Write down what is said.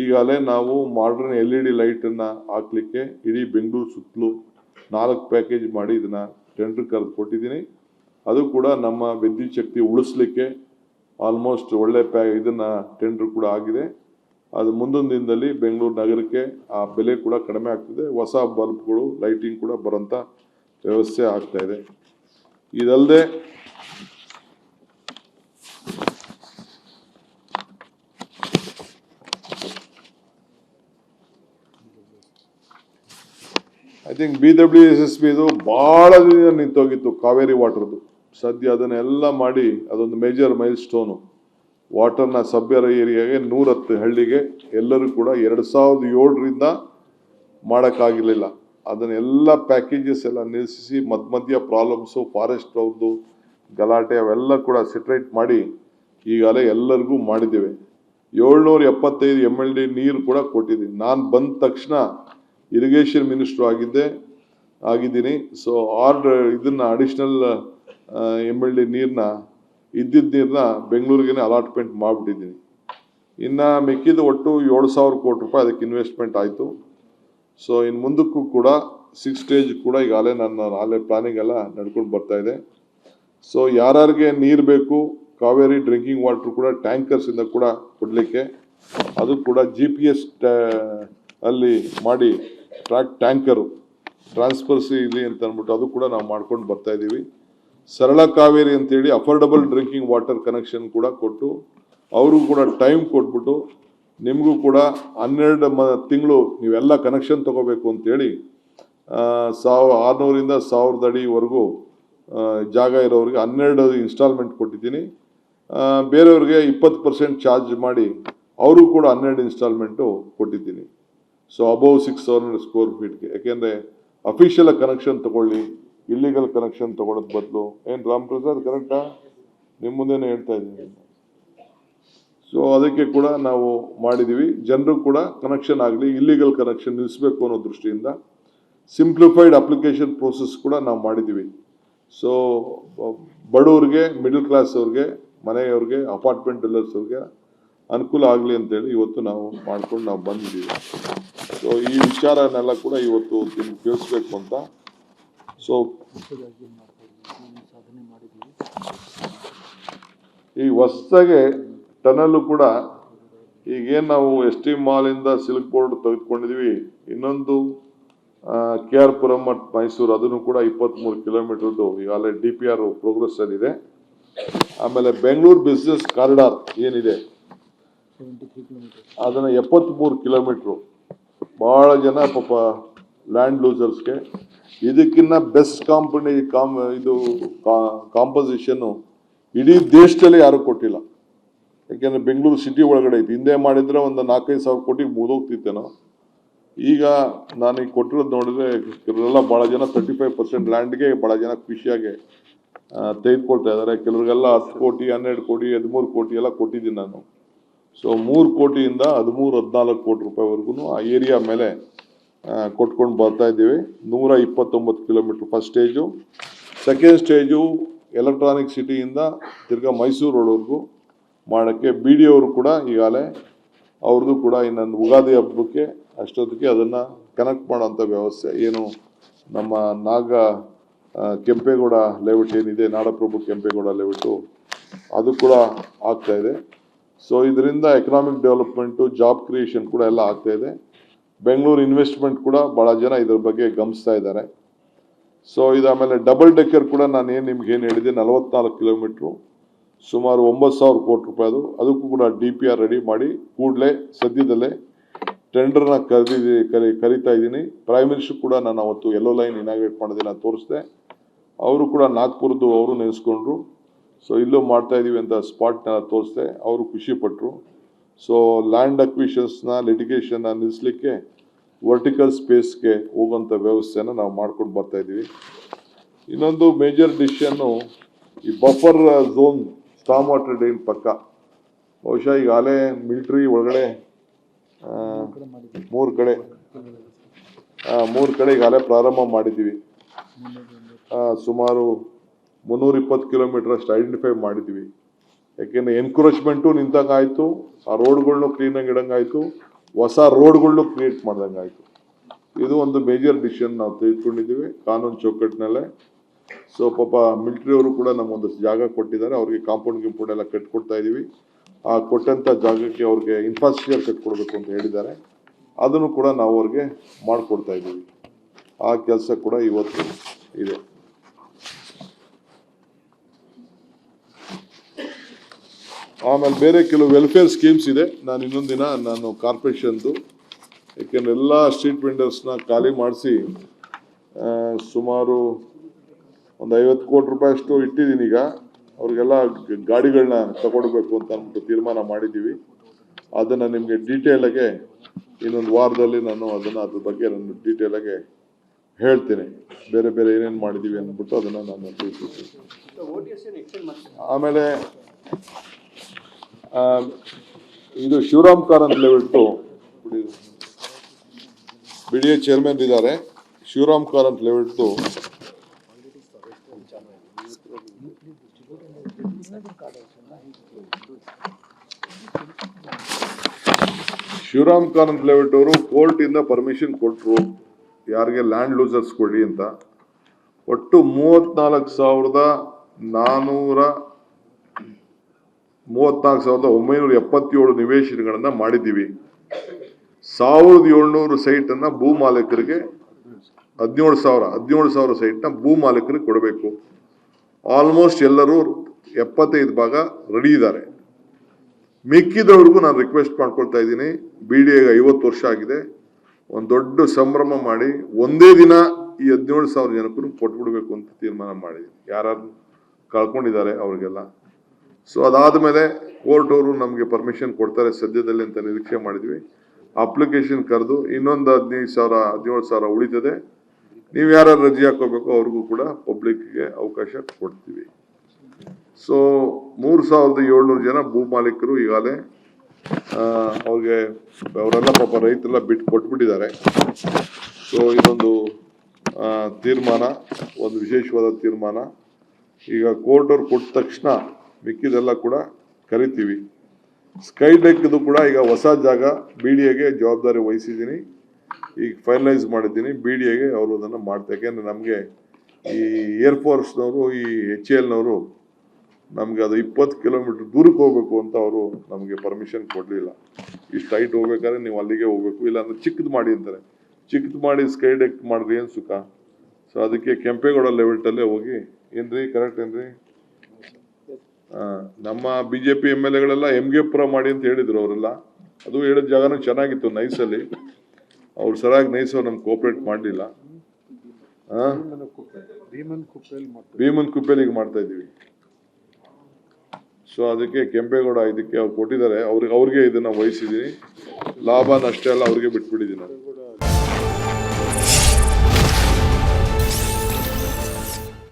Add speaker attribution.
Speaker 1: ಈಗಾಗಲೇ ನಾವು modern L E D ಲೈಟನ್ನು ಹಾಕ್ಲಿಕ್ಕೆ ಇಡೀ ಬೆಂಗಳೂರು ಸುತ್ತಲೂ ನಾಲ್ಕು ಪ್ಯಾಕೇಜ್ ಮಾಡಿ ಇದನ್ನ ಟೆಂಡರ್ ಕರೆದು ಕೊಟ್ಟಿದ್ದೀನಿ. ಅದು ಕೂಡ ನಮ್ಮ ವಿದ್ಯುತ್ ಶಕ್ತಿ ಉಳಿಸ್ಲಿಕ್ಕೆ ಆಲ್ಮೋಸ್ಟ್ ಒಳ್ಳೆ ಪ್ಯಾ ಇದನ್ನ ಟೆಂಡರ್ ಕೂಡ ಆಗಿದೆ. ಅದು ಮುಂದೊಂದು ದಿನದಲ್ಲಿ ಬೆಂಗಳೂರು ನಗರಕ್ಕೆ ಆ ಬೆಲೆ ಕೂಡ ಕಡಿಮೆ ಆಗ್ತದೆ. ಹೊಸ ಬಲ್ಬ್ಗಳು ಲೈಟಿಂಗ್ ಕೂಡ ಬರೋಂಥ ವ್ಯವಸ್ಥೆ ಆಗ್ತಾಯಿದೆ ಇದೆ. ಇದಲ್ಲದೆ I think B W S S ಬಿದು ಭಾಳ ದಿನ ನಿಂತೋಗಿತ್ತು ಕಾವೇರಿ ವಾಟರ್ದು ಸದ್ಯ ಅದನ್ನೆಲ್ಲ ಮಾಡಿ ಅದೊಂದು ಮೇಜರ್ ಮೈಲ್ ಸ್ಟೋನು ವಾಟರ್ನ ಸಭ್ಯರ ಏರಿಯಾಗೆ ನೂರತ್ತು ಹಳ್ಳಿಗೆ ಎಲ್ಲರೂ ಕೂಡ ಎರಡು ಸಾವಿರದ ಏಳರಿಂದ ಮಾಡೋಕ್ಕಾಗಿರಲಿಲ್ಲ. ಅದನ್ನೆಲ್ಲ ಪ್ಯಾಕೇಜಸ್ ಎಲ್ಲ ನಿಲ್ಲಿಸಿ ಮಧ್ಯ ಮಧ್ಯ ಪ್ರಾಬ್ಲಮ್ಸು ಫಾರೆಸ್ಟ್ ಅವ್ರದ್ದು ಗಲಾಟೆ ಅವೆಲ್ಲ ಕೂಡ ಸೆಟ್ರೇಟ್ ಮಾಡಿ ಈಗಾಗಲೇ ಎಲ್ಲರಿಗೂ ಮಾಡಿದ್ದೇವೆ. ಏಳ್ನೂರ ಎಪ್ಪತ್ತೈದು ಎಂ ಎಲ್ ಡಿ ನೀರು ಕೂಡ ಕೊಟ್ಟಿದ್ದೀನಿ. ನಾನು ಬಂದ ತಕ್ಷಣ ಇರಿಗೇಷನ್ ಮಿನಿಸ್ಟ್ರು ಆಗಿದ್ದೆ, ಆಗಿದ್ದೀನಿ. ಸೊ ಆರ್ಡರ್ ಇದನ್ನ ಅಡಿಷ್ನಲ್ ಎಂ ಎಲ್ ಡಿ ನೀರನ್ನ ಇದ್ದಿದ್ದ ನೀರನ್ನ ಬೆಂಗಳೂರಿಗೆ ಅಲಾಟ್ಮೆಂಟ್ ಮಾಡಿಬಿಟ್ಟಿದ್ದೀನಿ. ಇನ್ನು ಮಿಕ್ಕಿದ ಒಟ್ಟು ಏಳು ಸಾವಿರ ಕೋಟಿ ರೂಪಾಯಿ ಅದಕ್ಕೆ ಇನ್ವೆಸ್ಟ್ಮೆಂಟ್ ಆಯಿತು. ಸೊ ಇನ್ನು ಮುಂದಕ್ಕೂ ಕೂಡ ಸಿಕ್ಸ್ ಸ್ಟೇಜ್ ಕೂಡ ಈಗ ಈಗಾಗಲೇ ನನ್ನ ಅಲ್ಲೇ ಪ್ಲಾನಿಂಗ್ ಎಲ್ಲ ನಡ್ಕೊಂಡು ಬರ್ತಾ ಇದೆ. ಸೊ ಯಾರ್ಯಾರಿಗೆ ನೀರು ಬೇಕು, ಕಾವೇರಿ ಡ್ರಿಂಕಿಂಗ್ ವಾಟರ್ ಕೂಡ ಟ್ಯಾಂಕರ್ಸಿಂದ ಕೂಡ ಕೊಡಲಿಕ್ಕೆ, ಅದು ಕೂಡ ಜಿ ಪಿ ಎಸ್ ಅಲ್ಲಿ ಮಾಡಿ ಟ್ರ್ಯಾಕ್ ಟ್ಯಾಂಕರು ಟ್ರಾನ್ಸ್ಫರ್ಸಿ ಇಲ್ಲಿ ಅಂತ ಅಂದ್ಬಿಟ್ಟು ಅದು ಕೂಡ ನಾವು ಮಾಡ್ಕೊಂಡು ಬರ್ತಾ ಇದ್ದೀವಿ. ಸರಳ ಕಾವೇರಿ ಅಂತೇಳಿ ಅಫೋರ್ಡಬಲ್ ಡ್ರಿಂಕಿಂಗ್ ವಾಟರ್ ಕನೆಕ್ಷನ್ ಕೂಡ ಕೊಟ್ಟು ಅವರು ಕೂಡ ಟೈಮ್ ಕೊಟ್ಬಿಟ್ಟು ನಿಮಗೂ ಕೂಡ ಹನ್ನೆರಡು ಮ ತಿಂಗಳು ನೀವೆಲ್ಲ ಕನೆಕ್ಷನ್ ತಗೋಬೇಕು ಅಂತೇಳಿ ಸಾವ ಆರುನೂರಿಂದ ಸಾವಿರದ ಅಡಿವರೆಗೂ ಜಾಗ ಇರೋರಿಗೆ ಹನ್ನೆರಡು ಇನ್ಸ್ಟಾಲ್ಮೆಂಟ್ ಕೊಟ್ಟಿದ್ದೀನಿ. ಬೇರೆಯವ್ರಿಗೆ ಇಪ್ಪತ್ತು ಪರ್ಸೆಂಟ್ ಚಾರ್ಜ್ ಮಾಡಿ ಅವರು ಕೂಡ ಹನ್ನೆರಡು ಇನ್ಸ್ಟಾಲ್ಮೆಂಟು ಕೊಟ್ಟಿದ್ದೀನಿ. So above six hundred square ಫೀಟ್ಗೆ ಯಾಕೆಂದರೆ ಅಫಿಷಿಯಲ್ ಕನೆಕ್ಷನ್ ತಗೊಳ್ಳಿ ಇಲ್ಲಿಗಲ್ ಕನೆಕ್ಷನ್ ತಗೊಳ್ಳೋದು ಬದಲು, ಏನು ರಾಮ್ ಪ್ರಸಾದ್ ಕರೆಕ್ಟಾ ನಿಮ್ಮ ಮುಂದೆನೇ ಹೇಳ್ತಾ ಇದ್ದೀನಿ. ಸೊ ಅದಕ್ಕೆ ಕೂಡ ನಾವು ಮಾಡಿದ್ದೀವಿ ಜನರು ಕೂಡ ಕನೆಕ್ಷನ್ ಆಗಲಿ ಇಲ್ಲಿಗಲ್ ಕನೆಕ್ಷನ್ ನಿಲ್ಲಿಸಬೇಕು ಅನ್ನೋ ದೃಷ್ಟಿಯಿಂದ ಸಿಂಪ್ಲಿಫೈಡ್ ಅಪ್ಲಿಕೇಶನ್ ಪ್ರೋಸೆಸ್ ಕೂಡ ನಾವು ಮಾಡಿದ್ದೀವಿ ಸೊ ಬಡವ್ರಿಗೆ ಮಿಡಲ್ ಕ್ಲಾಸ್ ಅವ್ರಿಗೆ, ಮನೆಯವ್ರಿಗೆ ಅಪಾರ್ಟ್ಮೆಂಟ್ ಡೀಲರ್ಸ್ ಅವ್ರಿಗೆ ಅನುಕೂಲ ಆಗಲಿ ಅಂತೇಳಿ ಇವತ್ತು ನಾವು ಮಾಡ್ಕೊಂಡು ನಾವು ಬಂದಿದ್ದೀವಿ. ಸೊ ಈ ವಿಚಾರನೆಲ್ಲ ಕೂಡ ಇವತ್ತು ನಿಮ್ಗೆ ತಿಳಿಸ್ಬೇಕು ಅಂತ. ಸೊ ಈ ಹೊಸದಾಗೆ ಟನಲ್ಲು ಕೂಡ ಈಗೇನು ನಾವು ಎಸ್ ಟಿ ಮಾಲಿಂದ ಸಿಲ್ಕ್ ಬೋರ್ಡ್ ತೆಗೆದುಕೊಂಡಿದ್ವಿ. ಇನ್ನೊಂದು ಕೆ ಆರ್ ಪುರಂ ಮತ್ತು ಮೈಸೂರು ಅದನ್ನು ಕೂಡ ಇಪ್ಪತ್ತ್ಮೂರು ಕಿಲೋಮೀಟರ್ದು ಈಗಾಗಲೇ ಡಿ ಪಿ ಆರ್ ಪ್ರೋಗ್ರೆಸ್ ಅಲ್ಲಿದೆ ಆಮೇಲೆ ಬೆಂಗಳೂರು ಬಿಸ್ನೆಸ್ ಕಾರಿಡಾರ್ ಏನಿದೆ? ಅದನ್ನು ಎಪ್ಪತ್ತ್ಮೂರು ಕಿಲೋಮೀಟ್ರು. ಭಾಳ ಜನ ಪಾಪ ಲ್ಯಾಂಡ್ ಲೂಸರ್ಸ್ಗೆ ಇದಕ್ಕಿನ್ನ ಬೆಸ್ಟ್ ಕಾಂಪನಿ ಕಾಮ್ ಇದು ಕಾಂಪೋಸಿಷನ್ನು ಇಡೀ ದೇಶದಲ್ಲಿ ಯಾರು ಕೊಟ್ಟಿಲ್ಲ. ಯಾಕೆಂದ್ರೆ ಬೆಂಗಳೂರು ಸಿಟಿ ಒಳಗಡೆ ಐತಿ. ಹಿಂದೆ ಮಾಡಿದ್ರೆ ಒಂದು ನಾಲ್ಕೈದು ಸಾವಿರ ಕೋಟಿಗೆ ಮುಗಿದೋಗ್ತಿತ್ತೇನೋ. ಈಗ ನಾನು ಈಗ ಕೊಟ್ಟಿರೋದು ನೋಡಿದ್ರೆ ಕೆಲವರೆಲ್ಲ ಭಾಳ ಜನ ತರ್ಟಿ ಫೈವ್ ಪರ್ಸೆಂಟ್ ಲ್ಯಾಂಡ್ಗೆ ಭಾಳ ಜನ ಖುಷಿಯಾಗಿ ತೆಗೆದುಕೊಳ್ತಾ ಇದ್ದಾರೆ ಕೆಲವರಿಗೆಲ್ಲ ಹತ್ತು ಕೋಟಿ, ಹನ್ನೆರಡು ಕೋಟಿ, ಹದಿಮೂರು ಕೋಟಿ ಎಲ್ಲ ಕೊಟ್ಟಿದ್ದೀನಿ ನಾನು. ಸೊ ಮೂರು ಕೋಟಿಯಿಂದ ಹದಿಮೂರು, ಹದಿನಾಲ್ಕು ಕೋಟಿ ರೂಪಾಯಿವರೆಗೂ ಆ ಏರಿಯಾ ಮೇಲೆ ಕೊಟ್ಕೊಂಡು ಬರ್ತಾ ಇದ್ದೀವಿ. ನೂರ ಇಪ್ಪತ್ತೊಂಬತ್ತು kilometre first stage second stage electronic ಸಿಟಿಯಿಂದ ತಿರ್ಗಾ ಮೈಸೂರು ರೋಡ್ವರೆಗೂ ಮಾಡೋಕ್ಕೆ ಬಿ ಡಿ ಅವರು ಕೂಡ ಈಗಾಗಲೇ ಅವ್ರದ್ದು ಕೂಡ ಇನ್ನೊಂದು ಉಗಾದಿ ಹಬ್ಬಕ್ಕೆ ಅಷ್ಟೊತ್ತಿಗೆ ಅದನ್ನು ಕನೆಕ್ಟ್ ಮಾಡೋಂಥ ವ್ಯವಸ್ಥೆ ಏನು ನಮ್ಮ ನಾಗ ಕೆಂಪೇಗೌಡ ಲೇಔಟ್ ಏನಿದೆ, ನಾಡಪ್ರಭು ಕೆಂಪೇಗೌಡ ಲೇಔಟು ಅದು ಕೂಡ ಆಗ್ತಾ ಇದೆ. ಸೊ ಇದರಿಂದ ಎಕನಾಮಿಕ್ ಡೆವಲಪ್ಮೆಂಟು ಜಾಬ್ ಕ್ರಿಯೇಷನ್ ಕೂಡ ಎಲ್ಲ ಆಗ್ತಾ ಇದೆ. ಬೆಂಗಳೂರು ಇನ್ವೆಸ್ಟ್ಮೆಂಟ್ ಕೂಡ ಭಾಳ ಜನ ಇದ್ರ ಬಗ್ಗೆ ಗಮನಿಸ್ತಾ ಇದ್ದಾರೆ. ಸೊ ಇದಾಮೇಲೆ ಡಬಲ್ ಡೆಕ್ಕರ್ ಕೂಡ ನಾನು ಏನು ನಿಮ್ಗೆ ಏನು ಹೇಳಿದೆ, ನಲವತ್ನಾಲ್ಕು ಕಿಲೋಮೀಟ್ರು ಸುಮಾರು ಒಂಬತ್ತು ಸಾವಿರ ಕೋಟಿ ರೂಪಾಯಿ ಅದು. ಅದಕ್ಕೂ ಕೂಡ ಡಿ ಪಿ ಆರ್ ರೆಡಿ ಮಾಡಿ ಕೂಡಲೇ ಸದ್ಯದಲ್ಲೇ ಟೆಂಡರ್ನ ಕರೆದಿ ಕರಿ ಕರಿತಾ ಇದ್ದೀನಿ. ಪ್ರೈಮ್ ಮಿನಿಸ್ಟರ್ ಕೂಡ ನಾನು ಅವತ್ತು ಎಲ್ಲೋ ಲೈನ್ ಇನಾಗ್ರೇಟ್ ಮಾಡಿದೆ, ನಾನು ತೋರಿಸಿದೆ. ಅವರು ಕೂಡ ನಾಗ್ಪುರದ್ದು ಅವರು ನೆನೆಸ್ಕೊಂಡ್ರು. ಸೊ ಇಲ್ಲೂ ಮಾಡ್ತಾ ಇದೀವಿ ಅಂತ ಸ್ಪಾಟ್ನೆಲ್ಲ ತೋರಿಸ್ದೆ. ಅವರು ಖುಷಿ ಪಟ್ಟರು ಸೊ ಲ್ಯಾಂಡ್ ಅಕ್ವಿಷನ್ಸ್ನ ಲಿಟಿಗೇಷನ್ನ ನಿಲ್ಲಿಸಲಿಕ್ಕೆ ವರ್ಟಿಕಲ್ ಸ್ಪೇಸ್ಗೆ ಹೋಗುವಂಥ ವ್ಯವಸ್ಥೆನ ನಾವು ಮಾಡ್ಕೊಂಡು ಬರ್ತಾ ಇದ್ದೀವಿ ಇನ್ನೊಂದು ಮೇಜರ್ ಡಿಶನ್ನು ಈ buffer zone storm water drain ಪಕ್ಕ. ಬಹುಶಃ ಈಗಾಗಲೇ ಮಿಲ್ಟ್ರಿ ಒಳಗಡೆ ಮೂರು ಕಡೆ ಮೂರು ಕಡೆ ಈಗಾಗಲೇ ಪ್ರಾರಂಭ ಮಾಡಿದ್ದೀವಿ ಸುಮಾರು ಮುನ್ನೂರ ಇಪ್ಪತ್ತು ಕಿಲೋಮೀಟರ್ ಅಷ್ಟು ಐಡೆಂಟಿಫೈ ಮಾಡಿದ್ವಿ. ಯಾಕೆಂದ್ರೆ ಎನ್ಕ್ರೋಚ್ಮೆಂಟು ನಿಂತಂಗೆ ಆಯಿತು ಆ ರೋಡ್ಗಳ್ನು ಕ್ಲೀನಾಗಿ ಇಡಂಗಾಯ್ತು, ಹೊಸ ರೋಡ್ಗಳನ್ನು ಕ್ರಿಯೇಟ್ ಮಾಡ್ದಂಗೆ ಆಯಿತು ಇದು ಒಂದು ಮೇಜರ್ ಡಿಸಿಷನ್ ನಾವು ತೆಗೆದುಕೊಂಡಿದ್ದೀವಿ, ಕಾನೂನು ಚೌಕಟ್ಟಿನಲ್ಲೇ. ಸೊ ಪಾಪ ಮಿಲಿಟರಿ ಅವರು ಕೂಡ ನಮ್ಗೊಂದು ಜಾಗ ಕೊಟ್ಟಿದ್ದಾರೆ, ಅವ್ರಿಗೆ ಕಾಂಪೌಂಡ್ ಗಿಂಪೌಂಡ್ ಎಲ್ಲ ಕಟ್ಕೊಡ್ತಾ ಇದ್ದೀವಿ ಆ ಕೊಟ್ಟಂಥ ಜಾಗಕ್ಕೆ ಅವ್ರಿಗೆ ಇನ್ಫ್ರಾಸ್ಟ್ರಕ್ಚರ್ ಕಟ್ಕೊಡ್ಬೇಕು ಅಂತ ಹೇಳಿದ್ದಾರೆ. ಅದನ್ನು ಕೂಡ ನಾವು ಅವ್ರಿಗೆ ಮಾಡಿಕೊಡ್ತಾ ಇದ್ದೀವಿ ಆ ಕೆಲಸ ಕೂಡ ಇವತ್ತು ಇದೆ. ಆಮೇಲೆ ಬೇರೆ ಕೆಲವು ವೆಲ್ಫೇರ್ ಸ್ಕೀಮ್ಸ್ ಇದೆ. ನಾನು ಇನ್ನೊಂದು ದಿನ ನಾನು ಕಾರ್ಪೊರೇಷನ್ದು ಯಾಕೆಂದ್ರೆ ಎಲ್ಲ ಸ್ಟ್ರೀಟ್ ವೆಂಡರ್ಸ್ನ ಖಾಲಿ ಮಾಡಿಸಿ ಸುಮಾರು ಒಂದು ಐವತ್ತು ಕೋಟಿ ರೂಪಾಯಿ ಅಷ್ಟು ಇಟ್ಟಿದ್ದೀನಿ ಈಗ. ಅವ್ರಿಗೆಲ್ಲ ಗಾಡಿಗಳನ್ನ ತಗೊಡ್ಬೇಕು ಅಂತ ಅಂದ್ಬಿಟ್ಟು ತೀರ್ಮಾನ ಮಾಡಿದ್ದೀವಿ ಅದನ್ನು ನಿಮಗೆ ಡೀಟೇಲಾಗೆ ಇನ್ನೊಂದು ವಾರದಲ್ಲಿ ನಾನು ಅದನ್ನು ಅದ್ರ ಬಗ್ಗೆ ನಾನು ಡೀಟೇಲಾಗೆ ಹೇಳ್ತೀನಿ. ಬೇರೆ ಬೇರೆ ಏನೇನು ಮಾಡಿದ್ದೀವಿ ಅಂದ್ಬಿಟ್ಟು ಅದನ್ನು ನಾನು ತಿಳಿಸ್ತೀನಿ ಆಮೇಲೆ ಇದು ಶಿವರಾಮ್ ಕಾರಂತ್ ಹೇಳ್ಬಿಟ್ಟು ಬಿ ಡಿ ಎ ಚೇರ್ಮನ್ ಇದ್ದಾರೆ. ಶಿವರಾಮ್ ಕಾರಂತ್ ಹೇಳ್ಬಿಟ್ಟು ಶಿವರಾಮ್ ಕಾರಂತ್ ಹೇಳ್ಬಿಟ್ಟು ಅವರು ಕೋರ್ಟ್ ಇಂದ ಪರ್ಮಿಷನ್ ಕೊಟ್ಟರು ಯಾರಿಗೆ ಲ್ಯಾಂಡ್ ಲೂಸರ್ಸ್ ಕೊಡಿ ಅಂತ. ಒಟ್ಟು ಮೂವತ್ನಾಲ್ಕು ಸಾವಿರದ ನಾನೂರ ಮೂವತ್ನಾಲ್ಕು ಸಾವಿರದ ಒಂಬೈನೂರ ಎಪ್ಪತ್ತೇಳು ನಿವೇಶನಗಳನ್ನು ಮಾಡಿದ್ದೀವಿ. ಸಾವಿರದ ಏಳ್ನೂರು ಸೈಟ್ ಅನ್ನ ಭೂ ಮಾಲೀಕರಿಗೆ ಹದಿನೇಳು ಸಾವಿರ ಹದಿನೇಳು ಸಾವಿರ ಸೈಟ್ನ ಭೂ ಮಾಲೀಕರಿಗೆ ಕೊಡಬೇಕು. ಆಲ್ಮೋಸ್ಟ್ ಎಲ್ಲರೂ ಎಪ್ಪತ್ತೈದು ಭಾಗ ರೆಡಿ ಇದ್ದಾರೆ. ಮಿಕ್ಕಿದವ್ರಿಗೂ ನಾನು ರಿಕ್ವೆಸ್ಟ್ ಮಾಡ್ಕೊಳ್ತಾ ಇದ್ದೀನಿ, ಬಿ ಡಿ ಎಗೆ ಐವತ್ತು ವರ್ಷ ಆಗಿದೆ. ಒಂದು ದೊಡ್ಡ ಸಂಭ್ರಮ ಮಾಡಿ ಒಂದೇ ದಿನ ಈ ಹದಿನೇಳು ಸಾವಿರ ಜನಕ್ಕೂ ಕೊಟ್ಬಿಡ್ಬೇಕು ಅಂತ ತೀರ್ಮಾನ ಮಾಡಿದ್ದೀನಿ. ಯಾರು ಕಳ್ಕೊಂಡಿದ್ದಾರೆ ಅವ್ರಿಗೆಲ್ಲ. ಸೊ ಅದಾದಮೇಲೆ ಕೋರ್ಟ್ ಅವರು ನಮಗೆ ಪರ್ಮಿಷನ್ ಕೊಡ್ತಾರೆ, ಸದ್ಯದಲ್ಲಿ ಅಂತ ನಿರೀಕ್ಷೆ ಮಾಡಿದ್ವಿ. ಅಪ್ಲಿಕೇಶನ್ ಕರೆದು ಇನ್ನೊಂದು ಹದಿನೈದು ಸಾವಿರ, ಹದಿನೇಳು ಸಾವಿರ ಉಳಿತದೆ. ನೀವು ಯಾರು ರಜೆ ಹಾಕೋಬೇಕು ಅವ್ರಿಗೂ ಕೂಡ ಪಬ್ಲಿಕ್ಗೆ ಅವಕಾಶ ಕೊಡ್ತೀವಿ. ಸೊ ಮೂರು ಸಾವಿರದ ಏಳ್ನೂರು ಜನ ಭೂ ಮಾಲೀಕರು ಈಗಾಗಲೇ ಅವ್ರಿಗೆ ಅವರೆಲ್ಲ ಪಾಪ ರೈತರೆಲ್ಲ ಬಿಟ್ಟು ಕೊಟ್ಬಿಟ್ಟಿದ್ದಾರೆ. ಸೊ ಇದೊಂದು ತೀರ್ಮಾನ, ಒಂದು ವಿಶೇಷವಾದ ತೀರ್ಮಾನ. ಈಗ ಕೋರ್ಟ್ ಅವ್ರು ಕೊಟ್ಟ ತಕ್ಷಣ ಮಿಕ್ಕಿದೆಲ್ಲ ಕೂಡ ಕರಿತೀವಿ. ಸ್ಕೈ ಡೆಕ್ದು ಕೂಡ ಈಗ ಹೊಸ ಜಾಗ ಬಿ ಡಿ ಎಗೆ ಜವಾಬ್ದಾರಿ ವಹಿಸಿದ್ದೀನಿ. ಈಗ ಫೈನಲೈಸ್ ಮಾಡಿದ್ದೀನಿ. ಬಿ ಡಿ ಎಗೆ ಅವರು ಅದನ್ನು ಮಾಡ್ತಾರೆ. ಯಾಕೆಂದರೆ ನಮಗೆ ಈ ಏರ್ಫೋರ್ಸ್ನವರು ಈ ಎಚ್ ಎಲ್ನವರು ನಮಗೆ ಅದು ಇಪ್ಪತ್ತು ಕಿಲೋಮೀಟ್ರ್ ದೂರಕ್ಕೆ ಹೋಗಬೇಕು ಅಂತ ಅವರು ನಮಗೆ ಪರ್ಮಿಷನ್ ಕೊಡಲಿಲ್ಲ. ಇಷ್ಟು ಹೈಟ್ ಹೋಗ್ಬೇಕಾದ್ರೆ ನೀವು ಅಲ್ಲಿಗೆ ಹೋಗ್ಬೇಕು. ಇಲ್ಲಾಂದ್ರೆ ಚಿಕ್ಕದು ಮಾಡಿ ಅಂತಾರೆ. ಚಿಕ್ಕದು ಮಾಡಿ ಸ್ಕೈ ಡೆಕ್ ಮಾಡಿದ್ರೆ ಏನು ಸುಖ? ಸೊ ಅದಕ್ಕೆ ಕೆಂಪೇಗೌಡ ಲೆವೆಲ್ಟಲ್ಲೇ ಹೋಗಿ ಏನ್ರಿ ಕರೆಕ್ಟ್ ಏನು ಆ, ನಮ್ಮ B J P M L ಎಗಳೆಲ್ಲ ಎಮ್ಗೆ ಪುರ ಮಾಡಿ ಅಂತ ಹೇಳಿದ್ರು ಅವರೆಲ್ಲ. ಅದು ಹೇಳಿದ ಜಾಗನೂ ಚೆನ್ನಾಗಿತ್ತು ನೈಸಲ್ಲಿ. ಅವ್ರು ಸರಿಯಾಗಿ ನೈಸ್ ಅವ್ರು ನಮ್ಗೆ ಕೋಪ್ರೇಟ್ ಮಾಡಲಿಲ್ಲ.
Speaker 2: ಭೀಮನ್ ಕುಪ್ಪೆಲ್
Speaker 1: ಈಗ ಮಾಡ್ತಾ ಇದ್ದೀವಿ. ಸೊ ಅದಕ್ಕೆ ಕೆಂಪೇಗೌಡ ಇದಕ್ಕೆ ಅವ್ರು ಕೊಟ್ಟಿದ್ದಾರೆ. ಅವ್ರಿಗೆ ಅವ್ರಿಗೆ ಇದನ್ನ ವಹಿಸಿದ್ದೀನಿ. ಲಾಭ ನಷ್ಟ ಎಲ್ಲ ಅವ್ರಿಗೆ ಬಿಟ್ಬಿಟ್ಟಿದ್ದೀನಿ ನಾನು.